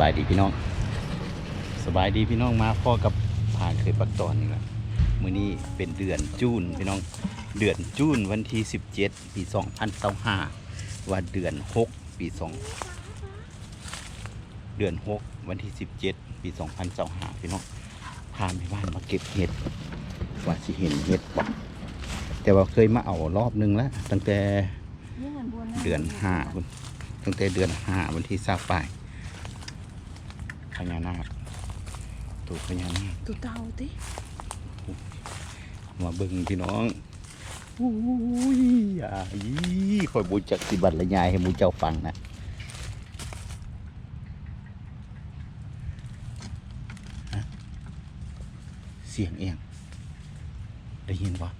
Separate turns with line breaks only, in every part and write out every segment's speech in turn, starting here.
บายดีพี่น้อง สบายดีพี่น้องมาพ่อกับผ่านเคยปักตอนนี่แหละมื้อนี้เป็นเดือนจูนพี่น้องเดือนจูนวันที่ 17 ปี 2025ว่าเดือน 6 ปี 2 เดือน 6 วันที่ 17 ปี 2025พี่น้องพาไปบ้านมาเก็บเห็ดว่าสิเห็นเห็ดแต่ว่าเคยมาเอารอบนึงแล้ว ตั้งแต่เดือนห้าพุ่นตั้งแต่เดือนห้าวันที่ทราบไป พญานาคตัวพญานาค
ตุเตาติ
มาเบิ่งพี่น้องอุ้ยอ่ายี่คอยบูจักสิบัตรละยายให้หมูเจ้าฟังนะฮะเสียงเอียงได้ยินปะ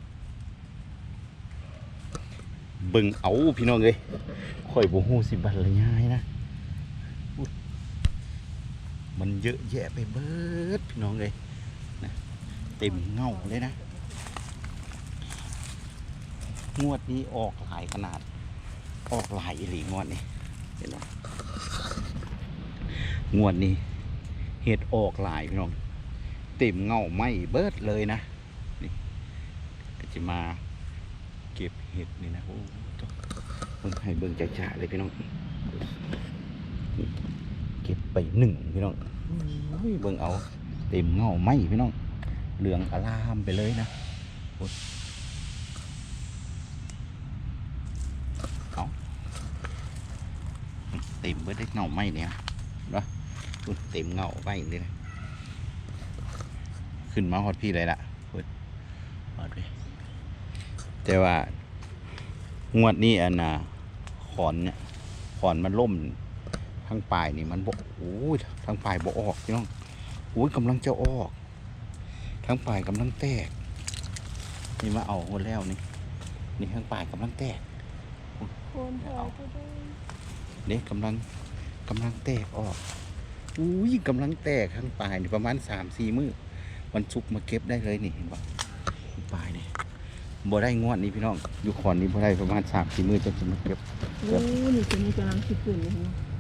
เบิ่งเอาพี่น้องเลยคอยบูฮู้สิบัตรละยายนะอุ๊ย มันเยอะแยะไปเบิดพี่น้องเลยนะเต็มเงาเลยนะ งวดนี้ออกหลายขนาด ออกหลายอีหลีงวดนี้เห็นไหมงวดนี้เห็ดออกหลายพี่น้อง เต็มเงาไม่เบิดเลยนะนี่ก็จะมาเก็บเห็ดนี่นะโอ้ต้องเบิ่งให้เบิ่งจ่าๆเลยพี่น้อง เก็บไปหนึ่งพี่น้อง เบิ่งเอาเต็มเงาไหมพี่น้อง เหลืองอลามไปเลยนะเอาเต็มเบิดได้เงาไหมเนี่ยเนาะเต็มเงาไว้นี่เลยขึ้นมาฮอดพี่เลยละฮอดไปแต่ว่างวดนี้อันน่ะขอนเนี่ยขอนมันล่ม ทั้งปลายนี่มันบกโอ้ยทั้งปลายบออกพี่น้องโอ้ยกำลังจะออกทั้งปลายกำลังแตก นี่มาเอาหมดแล้วนี่ นี่ทั้งปลายกำลังแตก
โคนถอยไปด้วย
เด็กกำลังกำลังแตกออกอุ้ยกำลังแตกข้างปลายนี่ประมาณสามสี่มือวันศุกร์มาเก็บได้เลยนี่เห็นปะปลายนี่บ่ได้งวดนี้พี่น้องอยู่ขอนนี้บ่ได้ประมาณสามสี่มือจะจะมาเก็บ
โอ้นี่ตัวนี้กำลังคิดขึ้นอยู่นะ
อืม
แล้วไป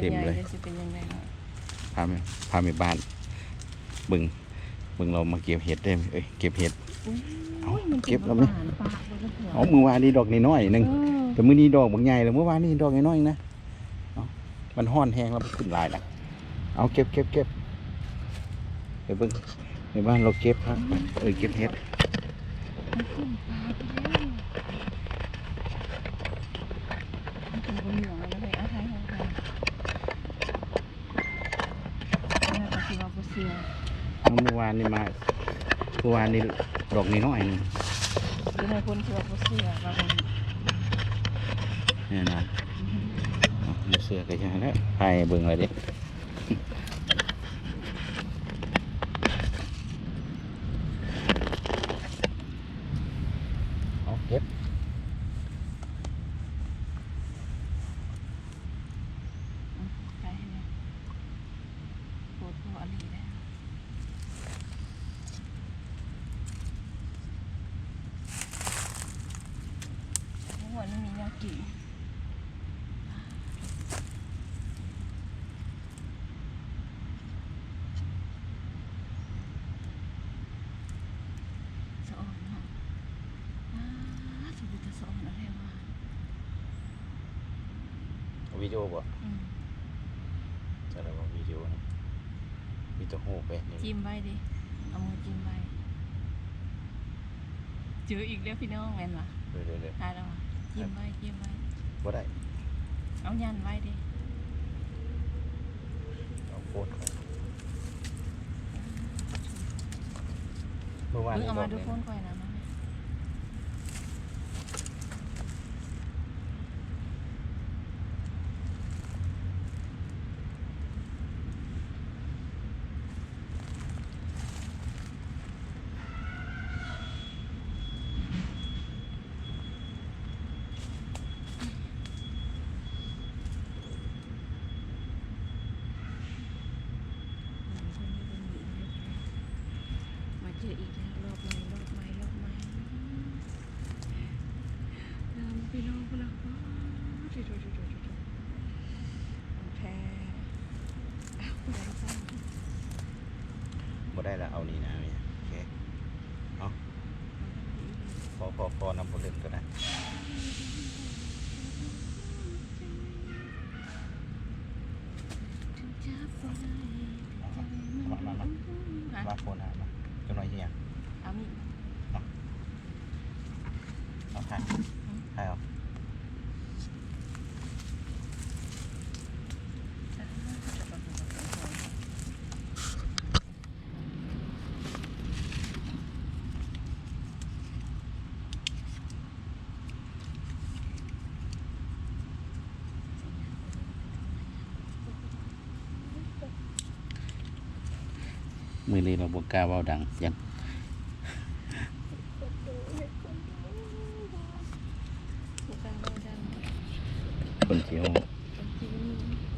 เต็ม
ใหญ่
เลย
เลยสิเป็นยังไงเนาะ
พาไปพาไปบ้านเบึงเบึงเรามาเก็บเห็ดได้ไหมเอ้ยเก็บเห็ด
อุ้ย
เอา
มัน
เก็บแล้วไหม
หวานปากเลยนะ
เอามือวานนี้ดอกน้อยๆหนึ่ง
เออ
แต่มือนี้ดอกบางใหญ่เลยเมื่อวานนี้ดอกน้อยๆนะเอามันห้อนแห้งแล้วมันขึ้นหลายละเอาเก็บเก็บเก็บไปเบิ่งในบ้านเราเก็บครับเออเก็บเห็ด
มันขึ้นปากไปแล้วมันเป็นบนเหนืองแล้วเลยอาไทยของไทยเนี่ยก็คือว่าบ่ เสีย
เอาเมื่อวานนี่มาเมื่อวานนี่ดอกน้อยๆหนึง
หรือในคนคือว่าบ่เสียว่าเป็น
เนี่ยนะเอามีเสื้อกันยังแล้วไปเบิ่งเลยดิเอาเก็บ
ไปเนี่ยโคตรพออันนี้แล้วเมื่อวานนี้มียากิสะอ่อนเนาะอ้าสุดจะสะอ่อนอะไรวะ
วิ ดีโอบ่
อืม
จะได้ว่าวิดีโอนะมีแตัวโหไปนี่
จิ้มไว้ดิเอามือจิ้มไว้เจออีกแล้วพี่น้องแม่นวะ
เดี๋ยวเดี๋ยวเดี๋ยว
ทายแล้ววะจิ้มไว้จิ้มไว้
บ่ได้
เอายันไว้ดิ
เอาโคตรเขาเมื่อวาน
มึง
นี่
เอา
ด
มา
อก
ดู
ห
โฟ
นึ่ง
นก่อนนะมาแม่มาเจออีกแล้วรอบใหม่รอบใหม่รอบใหม่
บ่ได้ละเอานี่นะนี่โอเคเอาพอพอพอนำบทเล่นก็ได้มามามา
ฮะ
มาโฟนหามาจะน้อยเฮีย
เอามีด
เอาถ่ายถ่ายเอา มือนี้เราบอกกล้าเว่าดังยัง
บุกันเบาดัง
คนเที่ยว
เป็นจริง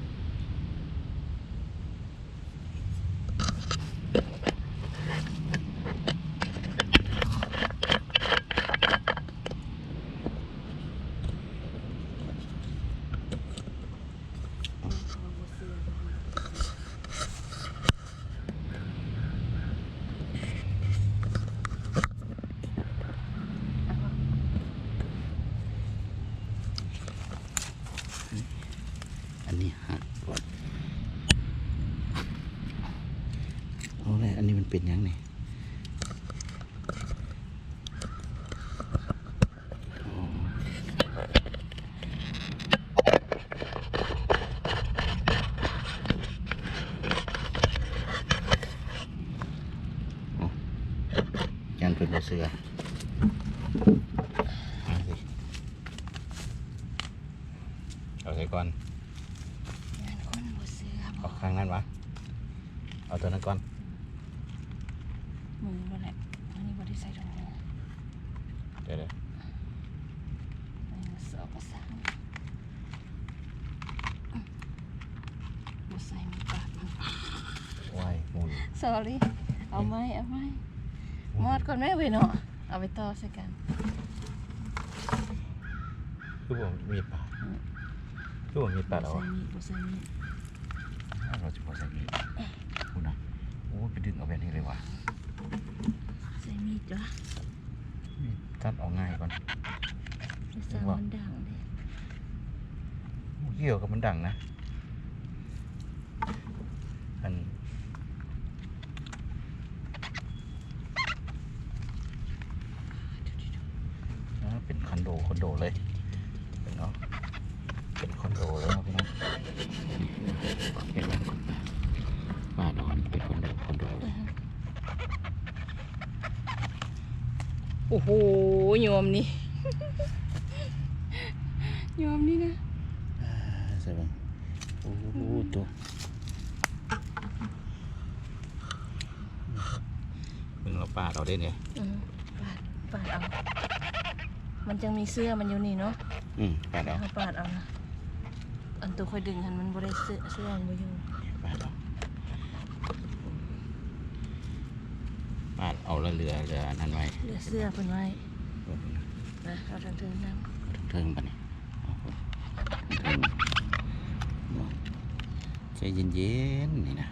อันนี้หักก่อนเอาเลยอันนี้มันเป็นยังไงอ๋ออ๋อยันเป็นบ่เสือเอาสิเอาใส่ ก่อน
งานคนบ่เสือ
เอาข้างนั้นวะเอาตัวนั้นก่อน
มือบ่แหละอันนี้บ่ได้ใส่ถุงมือ
เดี๋ยวเดี๋ยว
หนึ่งสองสามบ่ใส่มีปากมัน
วายหมุน
sorry เอาไหมเอาไหมมอดก่อนแม่เว้ยเนาะเอาไปต่อใส่กัน
คือผมมีดปาด คือผมมีดปาดเอา
ใส่
อะ
มีดบ่ใส่มีด
เราจะพอใส่มีดคุณนะโอ้ไปดึงเอาแบบนี้เลยวะ
ใส่มีดจ้ะ
มีดตัดออกง่ายก่อน
จะสร้างมันดังเด้
เกี่ยวกับมันดังนะ อันอ่าเป็นคอนโดคอนโดเลยเป็นเนาะเป็นคอนโดเลยครับพี่น้องเห็นไหมบ้านนอนเป็นคอนโดคอนโดเลย
โอ้โหโยมนี่โยมนี่นะ
ใช่ไหมโอ้โหตัวมึงเราปาดเราได้เนี่ย
ปาดปาดเอา มันจังมีเสื้อมันอยู่นี่เนาะ
อืมปาดเอา
อาปาดเอานะอันตัวค่อยดึงหันมันบ่ได้เสื้อเสื้อมันอยู่
ปาดเอา ปาดเอาแล้วเรือเรืออันนั้นไว้
เหลือเสื้อเพิ่นไว้นะเอาทางเทิงนำ
เทิงๆปะเนี่ยเอาเทิงๆใจเย็นๆนี่นะ